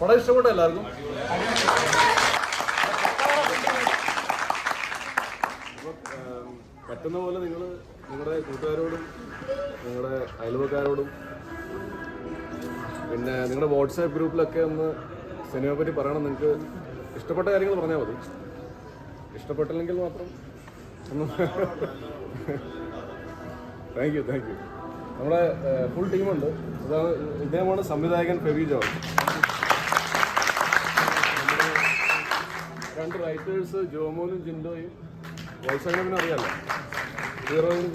പടം ഇഷ്ടപ്പെട്ട എല്ലാവർക്കും. പറ്റുന്ന പോലെ നിങ്ങൾ നിങ്ങളുടെ കൂട്ടുകാരോടും നിങ്ങളുടെ അയൽവക്കാരോടും പിന്നെ നിങ്ങളുടെ വാട്സാപ്പ് ഗ്രൂപ്പിലൊക്കെ ഒന്ന് സിനിമയെ പറ്റി പറയണം. നിങ്ങൾക്ക് ഇഷ്ടപ്പെട്ട കാര്യങ്ങൾ പറഞ്ഞാൽ മതി. ഇഷ്ടപ്പെട്ടില്ലെങ്കിൽ മാത്രം താങ്ക് യു താങ്ക് യു നമ്മുടെ ഫുൾ ടീമുണ്ട് അതാണ് ഇദ്ദേഹമാണ് സംവിധായകൻ ഫെബി ജോൺ. രണ്ട് റൈറ്റേഴ്സ് ജോമോനും ജിൻഡോയും വൈശാഖിനെ അറിയാമല്ലോ ഹീറോയിൻ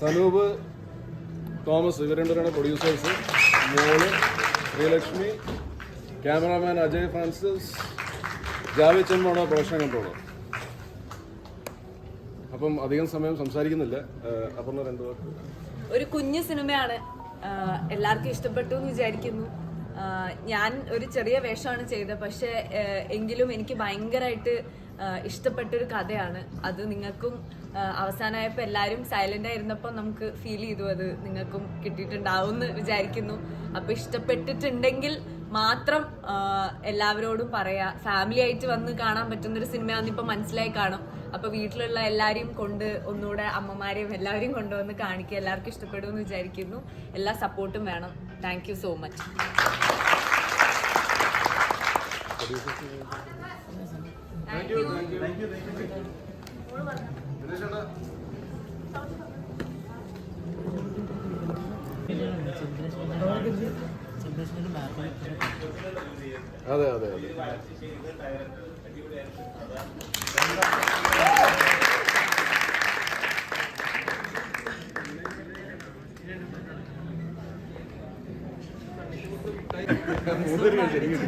സനൂപ് തോമസ് ഇവർ രണ്ടുപേരാണ് പ്രൊഡ്യൂസേഴ്സ് മോൾ ശ്രീലക്ഷ്മി ക്യാമറാമാൻ അജയ് ഫ്രാൻസിസ് ജാവേദ് ചെമ്മാണ് പ്രൊഡക്ഷൻ കൺട്രോളർ അപ്പം അധികം സമയം സംസാരിക്കുന്നില്ല. അപ്പം രണ്ടു ഒരു കുഞ്ഞു സിനിമയാണ്. എല്ലാവർക്കും ഇഷ്ടപ്പെട്ടു എന്ന് വിചാരിക്കുന്നു. ഞാൻ ഒരു ചെറിയ വേഷമാണ് ചെയ്തത്. പക്ഷെ എങ്കിലും എനിക്ക് ഭയങ്കരമായിട്ട് ഇഷ്ടപ്പെട്ടൊരു കഥയാണ്. അത് നിങ്ങൾക്കും അവസാനമായപ്പോൾ എല്ലാവരും സൈലന്റ് ആയിരുന്നപ്പോൾ നമുക്ക് ഫീൽ ചെയ്തു. അത് നിങ്ങൾക്കും കിട്ടിയിട്ടുണ്ടാവും എന്ന് വിചാരിക്കുന്നു. അപ്പോൾ ഇഷ്ടപ്പെട്ടിട്ടുണ്ടെങ്കിൽ മാത്രം എല്ലാവരോടും പറയാ. ഫാമിലി ആയിട്ട് വന്ന് കാണാൻ പറ്റുന്നൊരു സിനിമയാണെന്ന് ഇപ്പം മനസ്സിലായി കാണും. അപ്പോൾ വീട്ടിലുള്ള എല്ലാവരെയും കൊണ്ട് ഒന്നുകൂടെ അമ്മമാരെയും എല്ലാവരെയും കൊണ്ടുവന്ന് കാണിക്കുക എല്ലാവർക്കും ഇഷ്ടപ്പെടുമെന്ന് വിചാരിക്കുന്നു. എല്ലാ സപ്പോർട്ടും വേണം. Thank so much thank you thank you thank you Dinesh ചേട്ടാ അതെ അതെ അതെ. മൂന്നര ശരിക്കും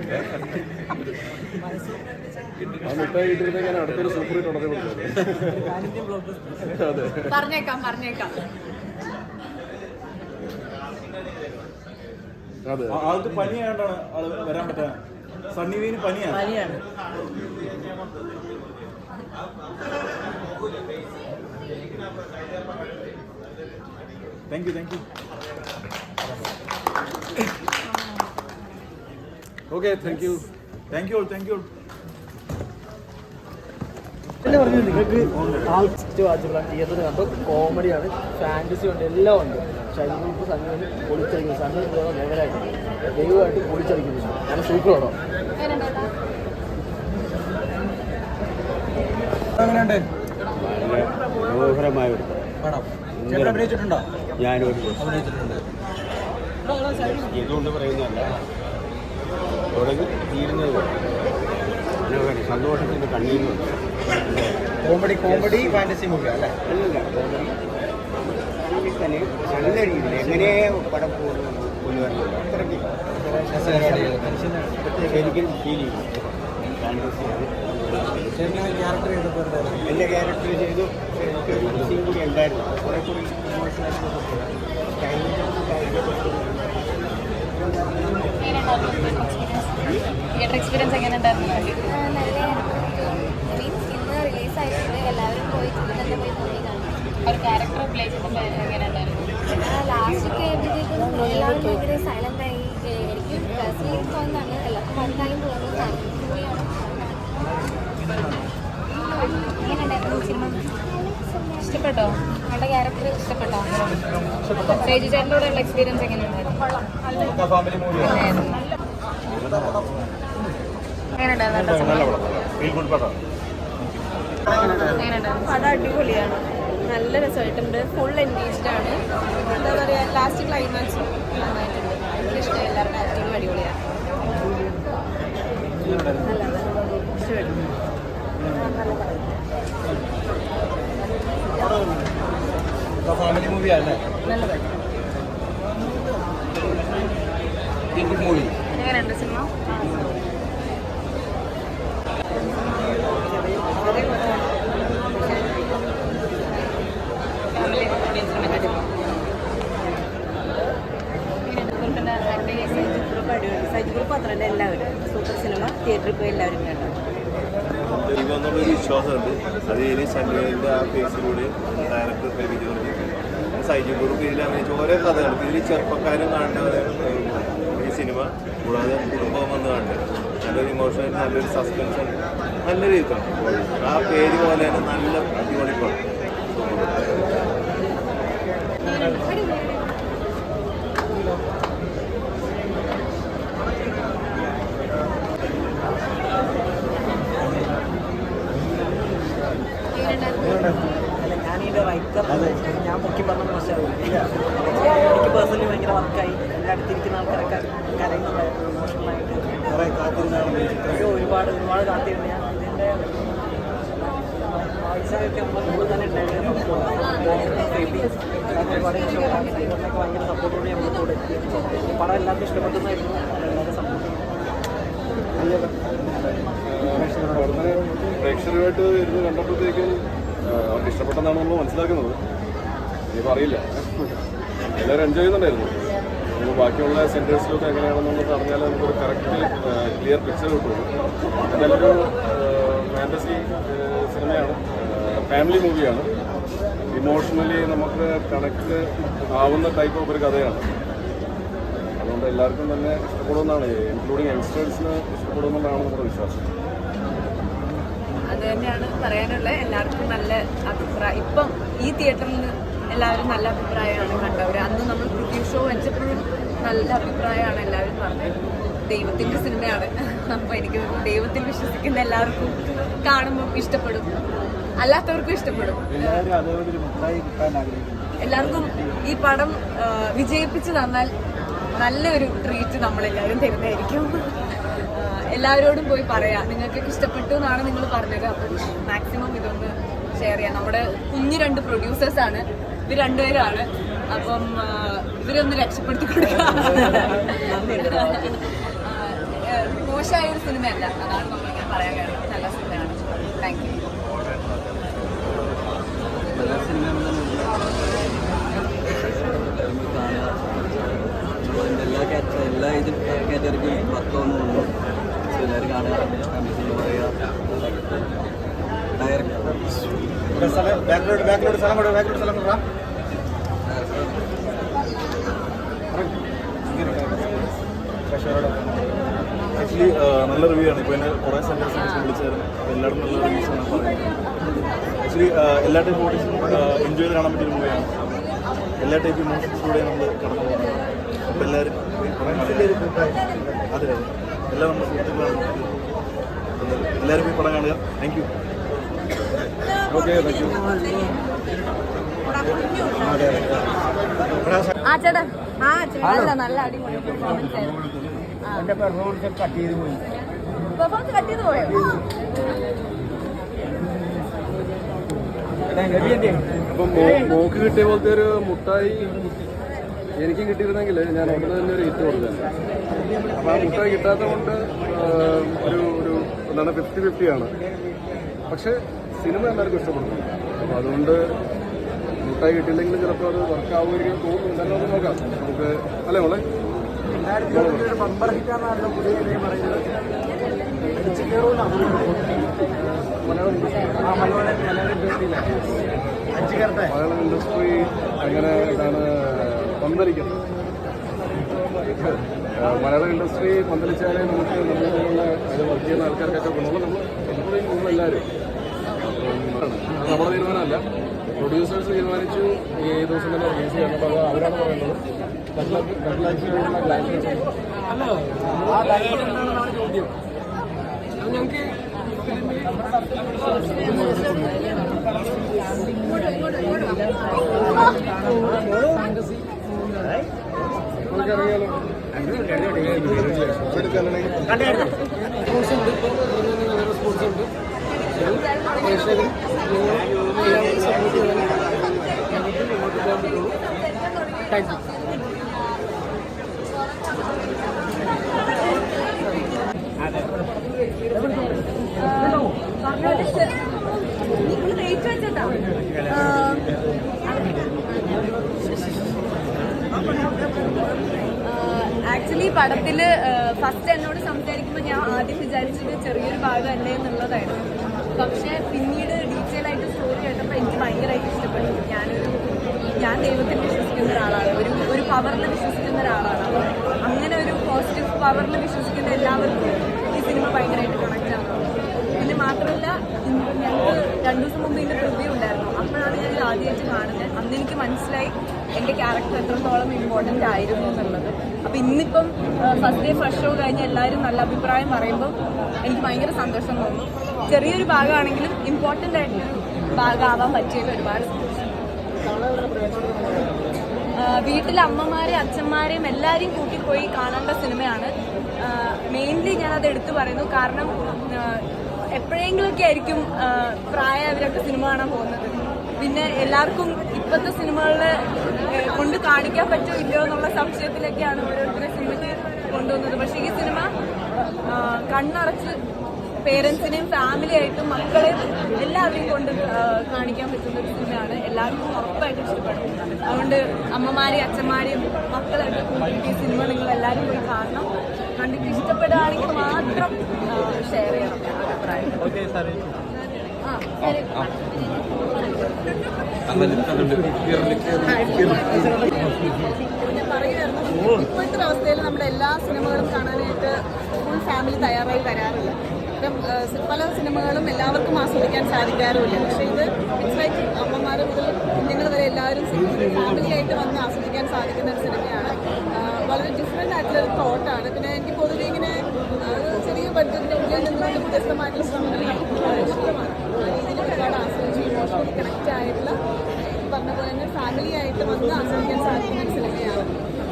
പറഞ്ഞേക്കാം പറഞ്ഞേക്കാം. ആൾക്ക് പനിയായിട്ടാണ് ആൾ വരാൻ പറ്റാ. സണ്ണിവീന് പനിയാണ് പനിയാണ്. Thank you thank you okay thank you thank you thank you പിന്നെ പറഞ്ഞു നിങ്ങൾക്ക് ആൾസ്റ്റ് വാച്ചുള്ള തിയേറ്ററിൽ കണ്ടു? കോമഡിയാണ് ഫാന്റസി ഉണ്ട് എല്ലാം ഉണ്ട്. ഷൈനിക്ക് സംഗീതം പൊളിച്ചടിക്കുന്നു. സണ്ണി ലെവലായിട്ട് ദൈവമായിട്ട് പൊളിച്ചടിക്കുന്നു. നല്ല വളരെ മനോഹരമായ ഒരു പടം ചേട്ടൻ അഭിനയിച്ചിട്ടുണ്ടോ? ഞാനൊരു അഭിനയിച്ചിട്ടുണ്ട്. ഇതുകൊണ്ട് പറയുന്നതല്ല. തുടങ്ങി. തീരുന്നത് മനോഹരം സന്തോഷത്തിന്റെ കണ്ണീരുണ്ട് കോമഡി കോമഡി ഫാന്റസി മൂവി അല്ലേ? അല്ല കോമഡി. തന്നെ നല്ല രീതിയിൽ എങ്ങനെ പടം കൊണ്ടുവരുന്നത് അത്രയ്ക്ക് ശരിക്കും ഫീൽ ചെയ്യും ഫാന്റസിയാണ് എന്റെ ക്യാരക്ടർ ചെയ്തു എനിക്കൊരു സീൻ കൂടി ഉണ്ടായിരുന്നു. കുറെ കൂടി തിയേറ്റർ എക്സ്പീരിയൻസ് എങ്ങനെ ഉണ്ടായിരുന്നു മീൻസ് ഇന്ന് റിലീസായിട്ടുണ്ട് എല്ലാവരും പോയി തന്നെ പോയി മൂവി ഒരു ക്യാരക്ടർ പ്ലേ ചെയ്തപ്പോൾ എങ്ങനെ ഉണ്ടായിരുന്നു ലാസ്റ്റ് ഒക്കെ ആയപ്പോഴത്തേക്കും എല്ലാവരും ഭയങ്കര സൈലന്റ് ആയി എനിക്ക് പേഴ്സണലി തോന്നുന്നതാണ് എല്ലാവർക്കും വന്നാലും തോന്നുന്നു മൂവിയാണ് എങ്ങനെയുണ്ടായിരുന്നു സിനിമ ഇഷ്ടപ്പെട്ടോ? അവളുടെ ക്യാരക്ടർ ഇഷ്ടപ്പെട്ടോ? സേജു ചേട്ടന്റെ കൂടെയുള്ള എക്സ്പീരിയൻസ് എങ്ങനെ ഉണ്ടായിരുന്നു ഫാമിലി മൂവിയാണ് എങ്ങനെ ഉണ്ടായിരുന്നു ഫീൽ ഗുഡ് പടം അടിപൊളിയാണ് നല്ല രസമായിട്ടുണ്ട്. ഫുൾ എൻഗേജ്ഡ് ആണ്. എന്താ പറയുക ലാസ്റ്റ് ക്ലൈമാക്സ് നന്നായിട്ടുണ്ട് ഭയങ്കര ഇഷ്ടമായി എല്ലാവരുടെ ആക്ടിങ്ങും അടിപൊളിയാണ് ഫാമിലി മൂവി അല്ലേ ഫീൽ ഗുഡ് മൂവി സിനിമ എല്ലാവരും സൂപ്പർ സിനിമ തിയേറ്ററിൽ പോയി എല്ലാവരും കണ്ടു വിശ്വാസമുണ്ട്. അത് ഇനി സഞ്ജയന്റെ ആ ഫേസിലൂടെ ഡയറക്ടർ ഫെബി ജോർജ് സൈജു ഗ്രൂപ്പ് ഇതിൽ അഭിനയിച്ച ഓരോ കഥകൾ ഇതിൽ ചെറുപ്പക്കാരും കാണേണ്ട ഈ സിനിമ കൂടാതെ കുടുംബം നല്ലൊരു ഇമോഷൻ നല്ലൊരു സസ്പെൻഷൻ നല്ല രീതിയിലാണ് ആ പേര് പോലെ തന്നെ നല്ല അടിപൊളി പടം. അല്ല ഞാൻ ഇതിന്റെ റൈറ്റർ ഞാൻ പൊക്കി പറഞ്ഞ മോശമാവും എനിക്ക് പേഴ്സണലി ഭയങ്കര വർക്കായി എന്റെ അടുത്തിരിക്കുന്ന ആൾക്കാരൊക്കെ കരയുന്നുണ്ടായിരുന്നു ഇമോഷണലായിട്ട് ഒരുപാട് ഒരുപാട് കാത്തിരുന്നു. ഞാൻ ഇതിന്റെ വായിച്ചൊക്കെ തന്നെ ഉണ്ടായിരുന്നു. ഒരുപാട് ഇഷ്ടപ്പെട്ടാണ് സൈബറിനൊക്കെ ഭയങ്കര സപ്പോർട്ടോടെ നമ്മൾ കൂടെ എത്തി. പടം എല്ലാവർക്കും ഇഷ്ടപ്പെട്ടതായിരുന്നു എല്ലാവരും സപ്പോർട്ട് പ്രേക്ഷകരുമായിട്ട് ഇരുന്ന് കണ്ടപ്പോഴത്തേക്കും അവർക്ക് ഇഷ്ടപ്പെട്ടെന്നാണ് നമ്മൾ മനസ്സിലാക്കുന്നത്. ഇനിയിപ്പോൾ അറിയില്ല. എല്ലാവരും എൻജോയ് ചെയ്യുന്നുണ്ടായിരുന്നു. നമ്മൾ ബാക്കിയുള്ള സെന്റേഴ്സിലൊക്കെ എങ്ങനെയാണെന്നുള്ളത് അറിഞ്ഞാൽ നമുക്കൊരു കറക്റ്റ് ക്ലിയർ പിക്ചർ കിട്ടുള്ളൂ നല്ലൊരു ഫാന്റസി സിനിമയാണ് ഫാമിലി മൂവിയാണ് ഇമോഷണലി നമുക്ക് കണക്ട് ആവുന്ന ടൈപ്പ് ഓഫ് ഒരു കഥയാണ്. അതുകൊണ്ട് എല്ലാവർക്കും തന്നെ ഇഷ്ടപ്പെടുമെന്നാണ്. ഇൻക്ലൂഡിങ് യങ്സ്റ്റേഴ്സിന് ഇഷ്ടപ്പെടുമെന്നാണ് നമ്മുടെ വിശ്വാസം. അത് തന്നെയാണ് പറയാനുള്ളത്. എല്ലാവർക്കും നല്ല അഭിപ്രായം. ഇപ്പം ഈ തിയേറ്ററിൽ എല്ലാവരും നല്ല അഭിപ്രായമാണ് കണ്ടവർ അന്ന് നമ്മൾ പ്രിവ്യൂ ഷോ വെച്ചപ്പോഴും നല്ല അഭിപ്രായമാണ് എല്ലാവരും പറഞ്ഞത്. ദൈവത്തിന്റെ സിനിമയാണ്. അപ്പോൾ എനിക്ക് ദൈവത്തിൽ വിശ്വസിക്കുന്ന എല്ലാവർക്കും കാണുമ്പോൾ ഇഷ്ടപ്പെടും. അല്ലാത്തവർക്കും ഇഷ്ടപ്പെടും. എല്ലാവർക്കും ഈ പടം വിജയിപ്പിച്ച് തന്നാൽ നല്ലൊരു ട്രീറ്റ് നമ്മളെല്ലാവരും തരുന്നതായിരിക്കും. എല്ലാവരോടും പോയി പറയാം. നിങ്ങൾക്കൊക്കെ ഇഷ്ടപ്പെട്ടു എന്നാണ് നിങ്ങൾ പറഞ്ഞത്. അപ്പം മാക്സിമം ഇതൊന്ന് ഷെയർ ചെയ്യാം. നമ്മുടെ കുഞ്ഞു രണ്ട് പ്രൊഡ്യൂസേഴ്സ് ആണ്. ഇവർ രണ്ടുപേരാണ്. അപ്പം ഇവരൊന്ന് രക്ഷപ്പെടുത്തി കൊടുക്കുക മോശമായ ഒരു സിനിമയല്ല. അതാണ് നമ്മൾ ഞാൻ പറയാൻ കാരണം. നല്ല സിനിമയാണ്. താങ്ക് യു കാറ്റ എല്ലാ ഏജ് കാറ്റഗറിക്കും വർക്കാവുന്നുണ്ട് എല്ലാവരും കാണുക. കമ്മിറ്റി പറയുക. ഡയറക്ടർ. ബാക്കിലോട്ട് സ്ഥലം കൊടുക്കുക ബാക്കിലോട്ട് സ്ഥലം കൊടുക്കാം ആക്ച്വലി നല്ല റിവ്യൂ ആണ്. ഇപ്പോൾ എന്നെ കുറേ സെന്റേഴ്സ് വിളിച്ചായിരുന്നു. അപ്പോൾ എല്ലാവരും നല്ല റിവ്യൂസ് ആണ് പറയുന്നത്. ആക്ച്വലി എല്ലാ ടൈപ്പ് ഓഡീസും എൻജോയ് ചെയ്ത് കാണാൻ പറ്റിയ മൂവിയാണ് എല്ലാ ടൈപ്പ് ഇമോഷൻസിലൂടെ നമ്മൾ കടന്നു പോകുന്നത് അപ്പോൾ എല്ലാവരും അതെ എല്ലാം നമ്മുടെ സുഹൃത്തുക്കളാണ് എല്ലാവരും പോയി പടം കാണുക. Thank you okay thank you ആ ചേട്ടാ. ആ ചേട്ടാ അല്ല നല്ല അടിപൊളി പെർഫോമൻസ് ആയിരുന്നു. കട്ട് ചെയ്ത് പോയി. പെർഫോമൻസ് കട്ട് ചെയ്ത് പോയോ? അപ്പം മോക്ക് കിട്ടിയ പോലത്തെ ഒരു മുട്ടായി എനിക്കും കിട്ടിയിരുന്നെങ്കിൽ ഞാൻ ഉടനെ തന്നെ ഒരു ഹിറ്റ് കൊടുത്തത് അപ്പോൾ ആ മുട്ടായി കിട്ടാത്തത് കൊണ്ട് ഒരു ഒരു എന്താണ് ഫിഫ്റ്റി ഫിഫ്റ്റിയാണ് പക്ഷേ സിനിമ എല്ലാവർക്കും ഇഷ്ടപ്പെടുന്നു. അപ്പോൾ അതുകൊണ്ട് മുട്ടായി കിട്ടിയില്ലെങ്കിൽ ചിലപ്പോൾ അത് വർക്ക് ആവുകയും തോന്നുന്നു. എന്തായാലും നമുക്ക് നോക്കാം. നമുക്ക് അല്ലേ മോളെ? മലയാളം ഇൻഡസ്ട്രി അങ്ങനെ എന്താണ് പന്തലിക്കുന്നത്. മലയാള ഇൻഡസ്ട്രി പന്തലിച്ചാലേ നമുക്ക് നമ്മളുള്ള അത് വർക്ക് ചെയ്യുന്ന ആൾക്കാർക്കൊക്കെ ഗുണമുള്ള. നമ്മൾ എപ്പോഴും നമ്മളെല്ലാവരും അപ്പം നമ്മുടെ തീരുമാനമല്ല. പ്രൊഡ്യൂസേഴ്സ് തീരുമാനിച്ചു. ഈ ദിവസം തന്നെ റിലീസ് ചെയ്യണം അപ്പോൾ അവരാണ് പറയുന്നത്. ഞങ്ങൾക്ക് ഗ്ലാൻസ് ആ ഡയറക്ടർ എന്താണെന്നാണ് ചോദ്യം അത് ഞങ്ങൾക്ക് നമുക്കറിയാലോ സ്പോർട്സ് ഉണ്ട് സ്പോർട്സ് ഉണ്ട് പ്രേക്ഷകർ നിങ്ങൾ സപ്പോർട്ട് ചെയ്യാൻ ഞങ്ങൾക്ക് മുന്നോട്ട് പോകാൻ പറ്റുള്ളൂ താങ്ക് യു നിങ്ങൾ വെയിറ്റ് വെച്ചിട്ടാ ആക്ച്വലി പടത്തിൽ ഫസ്റ്റ് എന്നോട് സംസാരിക്കുമ്പോൾ ഞാൻ ആദ്യം വിചാരിച്ചത് ചെറിയൊരു ഭാഗം അല്ലേ എന്നുള്ളതായിരുന്നു. പക്ഷേ പിന്നീട് ഡീറ്റെയിൽ ആയിട്ട് സ്റ്റോറി കേട്ടപ്പോൾ എനിക്ക് ഭയങ്കരമായിട്ട് ഇഷ്ടപ്പെട്ടു. ഞാനൊരു ഞാൻ ദൈവത്തിൽ വിശ്വസിക്കുന്ന ഒരാളാണ്. ഒരു ഒരു പവറിൽ വിശ്വസിക്കുന്ന ഒരാളാണ്. അങ്ങനെ ഒരു പോസിറ്റീവ് പവറിൽ വിശ്വസിക്കുന്ന എല്ലാവർക്കും ഈ സിനിമ ഭയങ്കരമായിട്ട് കണക്റ്റ് ആകും പിന്നെ മാത്രമല്ല ഞങ്ങൾക്ക് രണ്ടു ദിവസം മുമ്പ് ഇതിന്റെ പ്രിവ്യൂ ഉണ്ടായിരുന്നു. അപ്പോഴാണ് ഞാൻ ആദ്യമായിട്ട് കാണുന്നത്. അന്ന് എനിക്ക് മനസ്സിലായി എന്റെ ക്യാരക്ടർ എത്രത്തോളം ഇമ്പോർട്ടന്റ് ആയിരുന്നു എന്നുള്ളത്. അപ്പൊ ഇന്നിപ്പം ഫസ്റ്റ് ഡേ ഫസ്റ്റ് ഷോ കഴിഞ്ഞ് എല്ലാവരും നല്ല അഭിപ്രായം പറയുമ്പോൾ എനിക്ക് ഭയങ്കര സന്തോഷം തോന്നുന്നു ചെറിയൊരു ഭാഗമാണെങ്കിലും ഇമ്പോർട്ടന്റ് ആയിട്ടൊരു ഭാഗമാവാൻ പറ്റിയതിൽ ഒരുപാട് വീട്ടിലെ അമ്മമാരെയും അച്ഛന്മാരെയും എല്ലാവരെയും കൂട്ടിപ്പോയി കാണേണ്ട സിനിമയാണ്. മെയിൻലി ഞാനത് എടുത്തു പറയുന്നു. കാരണം എപ്പോഴെങ്കിലൊക്കെ ആയിരിക്കും പ്രായ അവരൊക്കെ സിനിമ കാണാൻ പോകുന്നത്. പിന്നെ എല്ലാവർക്കും ഇപ്പോഴത്തെ സിനിമകളിൽ കൊണ്ട് കാണിക്കാൻ പറ്റുമോ ഇല്ലയോ എന്നുള്ള സംശയത്തിലൊക്കെയാണ് ഓരോരുത്തരെ സിനിമയ്ക്ക് കൊണ്ടുവന്നത്. പക്ഷേ ഈ സിനിമ കണ്ണറച്ച് കണ്ണടച്ച് പേരൻസിനെയും ഫാമിലി ആയിട്ടും മക്കളെയും എല്ലാവരെയും കൊണ്ട് കാണിക്കാൻ പറ്റുന്ന ഒരു സിനിമയാണ്. എല്ലാവർക്കും ഉറപ്പായിട്ടും ഇഷ്ടപ്പെടും. അതുകൊണ്ട് അമ്മമാരെയും അച്ഛന്മാരെയും മക്കളായിട്ട് കൂട്ടിയിട്ട് ഈ സിനിമ നിങ്ങൾ എല്ലാവരും പോയി കാണണം. കണ്ടിട്ട് ഇഷ്ടപ്പെടുകയാണെങ്കിൽ മാത്രം ഷെയർ ചെയ്യണം. അഭിപ്രായം. ആ ശരി. ഇപ്പോഴത്തെ അവസ്ഥയിൽ നമ്മുടെ എല്ലാ സിനിമകളും കാണാനായിട്ട് ഫുൾ ഫാമിലി തയ്യാറായി വരാറില്ല. പല സിനിമകളും എല്ലാവർക്കും ആസ്വദിക്കാൻ സാധിക്കാറുമില്ല. പക്ഷെ ഇത് ഇറ്റ്സ് ലൈക്ക് അമ്മമാർ മുതൽ കുഞ്ഞുങ്ങൾ വരെ എല്ലാവരും ഫാമിലി ആയിട്ട് വന്ന് ആസ്വദിക്കാൻ സാധിക്കുന്ന ഒരു സിനിമയാണ്. വളരെ ഡിഫറെന്റ് ആയിട്ടുള്ള ഒരു തോട്ടാണ് പിന്നെ എനിക്ക് പൊതുവെ ഇങ്ങനെ ചെറിയ ബഡ്ജറ്റിന്റെ ഉള്ളിൽ നിന്നുള്ള വ്യത്യസ്തമായിട്ടുള്ള നടത്തുന്നത് ഇഷ്ടമാണ് ആ രീതിയിൽ ഒരുപാട് ആസ്വദിച്ച് ഇമോഷണലി കണക്റ്റ് ആയിട്ടുള്ള ഈ പറഞ്ഞ പോലെ തന്നെ ഫാമിലി ആയിട്ട് വന്ന് ആസ്വദിക്കാൻ സാധിക്കുന്ന ഒരു സിനിമയാണ്.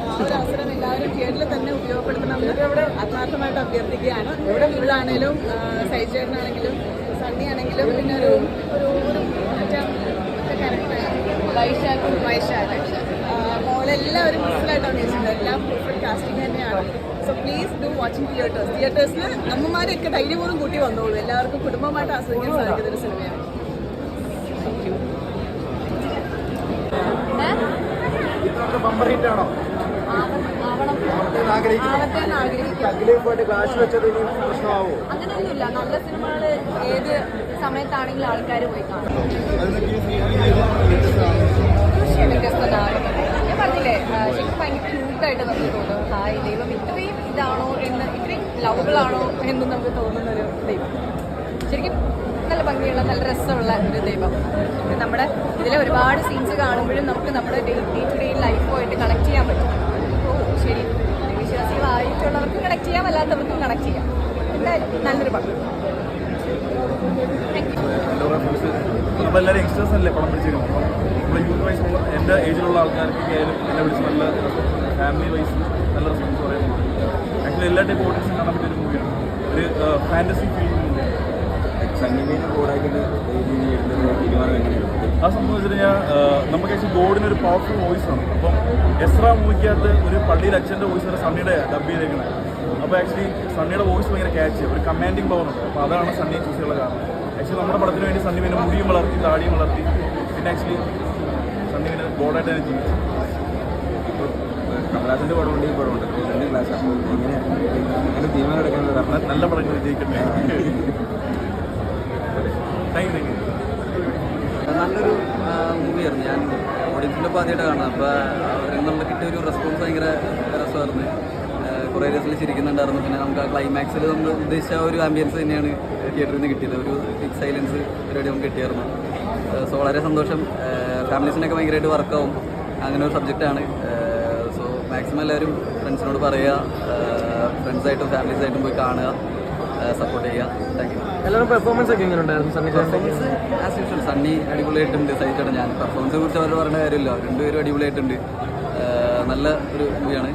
ആ ഒരു അവസരം എല്ലാവരും തിയേറ്ററിൽ തന്നെ ഉപയോഗപ്പെടുത്തണമെന്ന് ആത്മാർത്ഥമായിട്ട് അഭ്യർത്ഥിക്കുകയാണ്. ഇവിടെ ഉള്ളാണേലും സൈജേട്ടനാണെങ്കിലും സണ്ണി ആണെങ്കിലും പിന്നെ ഒരു ഒരു ഒരു മറ്റേ മറ്റേ ക്യാരക്ടറാണ് വൈശാഖ്. വൈശാഖ്. മോളെല്ലാവരും മനസ്സിലായിട്ട് അഭിനയിച്ചിട്ടുണ്ട്. എല്ലാം പെർഫെക്റ്റ് കാസ്റ്റിംഗ് തന്നെയാണ്. So please do watching theatres തിയേറ്റേഴ്സിന് അമ്മമാരെയൊക്കെ ധൈര്യപൂർവം കൂട്ടി വന്നോളൂ. എല്ലാവർക്കും കുടുംബമായിട്ട് ആസ്വദിക്കാൻ സാധിക്കുന്ന ഒരു സിനിമയാണ്. അങ്ങനെയൊന്നുമില്ല. നല്ല സിനിമകൾ ഏത് സമയത്താണെങ്കിലും ആൾക്കാർ പോയി കാണും. തീർച്ചയായും വ്യത്യസ്തതാണ് ഞാൻ പറഞ്ഞില്ലേ ശരിക്കും ഭയങ്കര ക്യൂട്ടായിട്ട് നമുക്ക് തോന്നും. ഹായ് ദൈവം ഇത്രയും ഇതാണോ ഇത്രയും ലവുകളാണോ എന്ന് നമുക്ക് തോന്നുന്ന ഒരു ദൈവം. ശരിക്കും നല്ല ഭംഗിയുള്ള നല്ല രസമുള്ള ഒരു ദൈവം. നമ്മുടെ ഇതിലെ ഒരുപാട് സീൻസ് കാണുമ്പോഴും നമുക്ക് നമ്മുടെ ഡേ ടു ഡേ ലൈഫുമായിട്ട് കണക്ട് ചെയ്യാൻ പറ്റും. ഓ ശരി. വിശ്വാസികളായിട്ടുള്ളവർക്കും കണക്ട് ചെയ്യാം അല്ലാത്തവർക്കും കണക്ട് ചെയ്യാം. എന്തായാലും നല്ലൊരു പടം. അല്ലേ ഉള്ള ആൾക്കാർക്കൊക്കെ ആയാലും ഫാമിലി വൈസ് നല്ല ആക്ച്വലി എല്ലാ ടൈപ്പ് ഓഡിയൻസും കാണാൻ പറ്റിയ ഒരു മൂവിയാണ് ഒരു ഫാന്റസി ഫീൽ മൂവിയാണ് സണ്ണിമേനെ കൂടാക്കിയിട്ട് തീരുമാനം എങ്ങനെയാണ് ആ സംഭവം വെച്ച് കഴിഞ്ഞാൽ നമുക്ക് ആക്ച്വലി ഗോഡിന് ഒരു പവർഫുൾ വോയിസ് ആണ്. അപ്പം എസ്ര മൂവിക്കകത്ത് ഒരു പള്ളിയിൽ അച്ഛന്റെ വോയിസ് ആണ് സണ്ണിയുടെ ഡബ് ചെയ്തേക്കുന്നത്. അപ്പോൾ ആക്ച്വലി സണ്ണിയുടെ വോയിസ് ഭയങ്കര ക്യാച്ച് ഒരു കമാൻഡിങ് പവർ ഉണ്ട്. അപ്പോൾ അതാണ് സണ്ണിയെ ചൂസ് ചെയ്യാനുള്ള കാരണം. ആക്ച്വലി നമ്മുടെ പടത്തിന് വേണ്ടി സണ്ണി പിന്നെ മുടിയും വളർത്തി താടിയും വളർത്തി പിന്നെ ആക്ച്വലി സണ്ണി പിന്നെ ഗോഡായിട്ട് തന്നെ ജീവിച്ചു കമലാസിന്റെ പടമുണ്ട് ഈ പടമുണ്ട് രണ്ട് ക്ലാസ് അപ്പോൾ എങ്ങനെ അങ്ങനെ തീരുമാനം എടുക്കാനുള്ള കാരണം ന- നല്ല പടങ്ങൾ വിജയിക്കട്ടെ താങ്ക് നല്ലൊരു മൂവിയായിരുന്നു. ഞാൻ ഓഡിയൻസിന്റെ ആദ്യമായിട്ട് കാണാം അപ്പോൾ അവരിൽ നിന്നുള്ള കിട്ടിയ ഒരു റെസ്പോൺസ് ഭയങ്കര രസമായിരുന്നു. കുറേ രസത്തിൽ ചിരിക്കുന്നുണ്ടായിരുന്നു. പിന്നെ നമുക്ക് ആ ക്ലൈമാക്സിൽ നമ്മൾ ഉദ്ദേശിച്ച ആ ഒരു ആംബിയൻസ് തന്നെയാണ് തിയേറ്ററിൽ നിന്ന് കിട്ടിയത്. ഒരു ബിഗ് സൈലൻസ് പരിപാടി നമുക്ക് കിട്ടിയായിരുന്നു. സോ വളരെ സന്തോഷം. ഫാമിലീസിനൊക്കെ ഭയങ്കരമായിട്ട് വർക്കാവും അങ്ങനെ ഒരു സബ്ജക്റ്റാണ് സോ മാക്സിമം എല്ലാവരും ഫ്രണ്ട്സിനോട് പറയുക ഫ്രണ്ട്സായിട്ടും ഫാമിലീസായിട്ടും പോയി കാണുക. സപ്പോർട്ട് ചെയ്യുക. താങ്ക് യു എല്ലാവരും പെർഫോമൻസ് ഒക്കെ എങ്ങനെ ഉണ്ടായിരുന്നു Sunny performance as usual Sunny അടിപൊളിയായിട്ടുണ്ട് സൈറ്റാണ് ഞാൻ പെർഫോമൻസിനെ കുറിച്ച് അവർ പറഞ്ഞ കാര്യമില്ല. രണ്ടുപേരും അടിപൊളിയായിട്ടുണ്ട്. നല്ല ഒരു മൂവിയാണ്